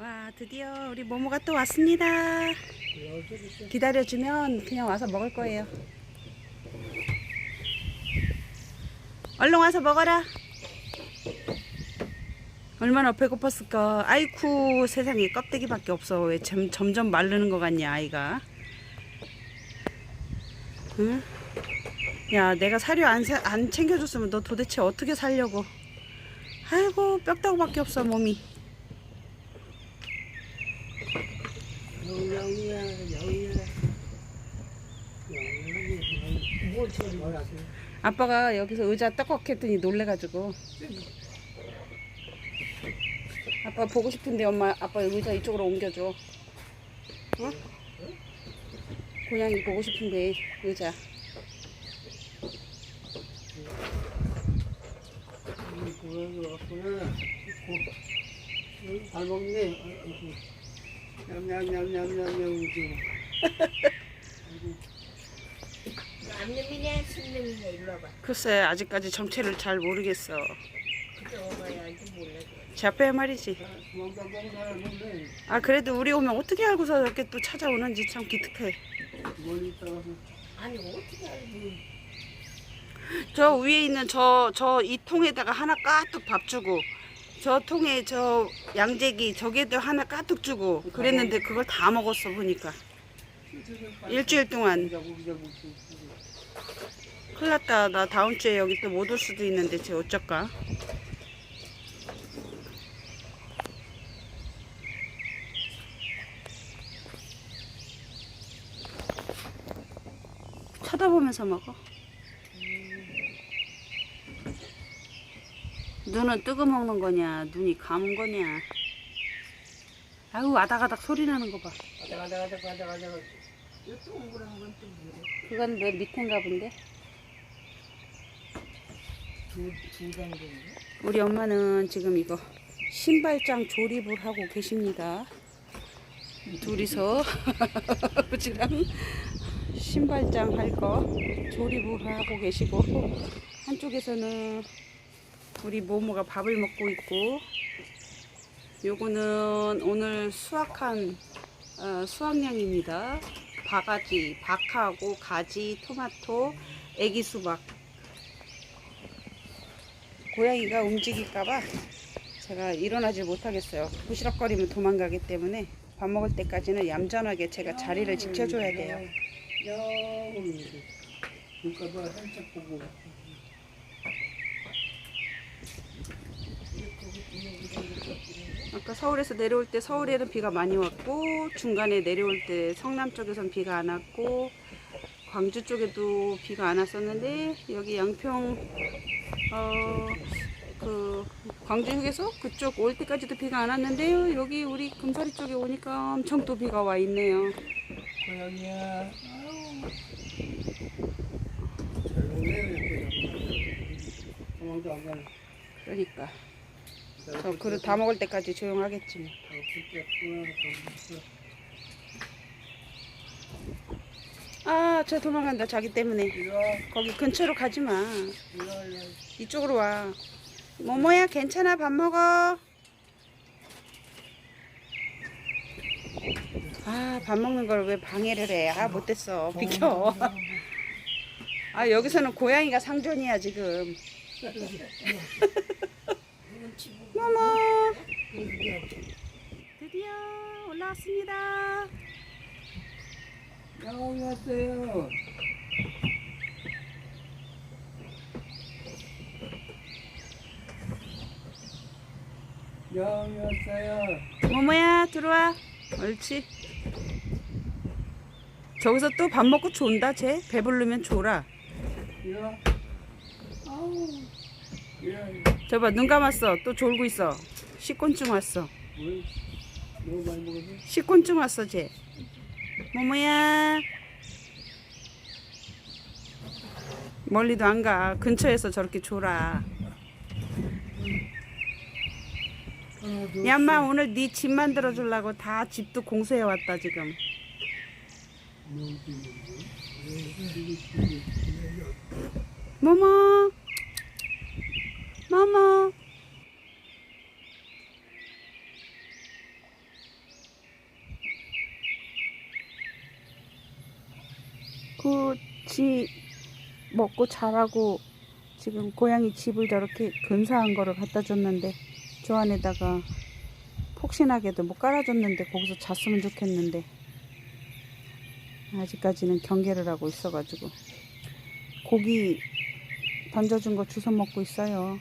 와 드디어 우리 모모가 또 왔습니다. 기다려주면 그냥 와서 먹을 거예요. 얼른 와서 먹어라. 얼마나 배고팠을까. 아이쿠 세상에 껍데기밖에 없어. 왜 점, 점점 마르는 것 같냐 아이가. 응? 야 내가 사료 안, 사- 안 챙겨줬으면 너 도대체 어떻게 살려고. 아이고 뼈다구밖에 없어 몸이. 영영이야 영이야 영영이 뭘 처리 말하세요 아빠가 여기서 의자 떡국 했더니 놀래가지고. 아빠 보고 싶은데 엄마 아빠 의자 이쪽으로 옮겨줘. 어? 고양이 보고 싶은데 의자. 이 고양이 왔구나. 고, 잘 먹네 냠냠냠냠냠냠. 암놈이냐 순놈이냐 일로 와봐. 글쎄 아직까지 정체를 잘 모르겠어. 그때 몰라 제 앞에 말이지. 살았는데. 아 그래도 우리 오면 어떻게 알고서 이렇게 또 찾아오는지 참 기특해. 멀리 있다가서 아니 어떻게 알고 저 위에 있는 저 저 이 통에다가 하나 까뚝 밥 주고 저 통에 저 양재기 저게도 하나 까뚝 주고 그랬는데 그걸 다 먹었어 보니까. 일주일 동안. 큰일 났다. 나 다음 주에 여기 또 못 올 수도 있는데 쟤 어쩔까? 쳐다보면서 먹어 눈은 뜨거 먹는 거냐? 눈이 감은 거냐? 아유 아닥아닥 소리 나는 거봐. 그건 내 밑인가 본데? 우리 엄마는 지금 이거 신발장 조립을 하고 계십니다. 둘이서 아버지랑 신발장 할 거 조립을 하고 계시고 한쪽에서는 우리 모모가 밥을 먹고 있고 요거는 오늘 수확한 어, 수확량입니다. 바가지, 박하고 가지, 토마토, 애기 수박 고양이가 움직일까봐 제가 일어나지 못하겠어요. 부시럭거리면 도망가기 때문에 밥 먹을 때까지는 얌전하게 제가 자리를 지켜줘야 돼요. 영원히 눈가봐 살짝 아까 서울에서 내려올 때 서울에는 비가 많이 왔고 중간에 내려올 때 성남 쪽에선 비가 안 왔고 광주 쪽에도 비가 안 왔었는데 여기 양평 어 그 광주 휴게소 그쪽 올 때까지도 비가 안 왔는데요. 여기 우리 금사리 쪽에 오니까 엄청 또 비가 와 있네요. 고양이야 아유 잘 먹네 이렇게 도망도 안 가네 그러니까 저 그릇 다 먹을 때까지 조용하겠지 뭐. 아, 저 도망간다. 자기 때문에. 거기 근처로 가지 마. 이쪽으로 와. 모모야, 괜찮아. 밥 먹어. 아, 밥 먹는 걸 왜 방해를 해? 아, 못됐어. 비켜. 아, 여기서는 고양이가 상존이야, 지금. 모모. 드디어 올라왔습니다. 여기 왔어요. 여기 왔어요. 모모야 들어와. 옳지. 저기서 또 밥 먹고 존다 쟤. 배부르면 졸아. 야. 아우 야 저봐 눈 감았어. 또 졸고 있어. 식곤증 왔어. 식곤증 왔어 쟤. 모모야. 멀리도 안 가. 근처에서 저렇게 졸아. 야 엄마 오늘 네 집 만들어 주려고 다 집도 공수해 왔다 지금 모모 모모 그지 먹고 자라고 지금 고양이 집을 저렇게 근사한 거를 갖다 줬는데 저 안에다가 폭신하게도 뭐 깔아줬는데 거기서 잤으면 좋겠는데 아직까지는 경계를 하고 있어가지고 고기 던져준 거 주워 먹고 있어요.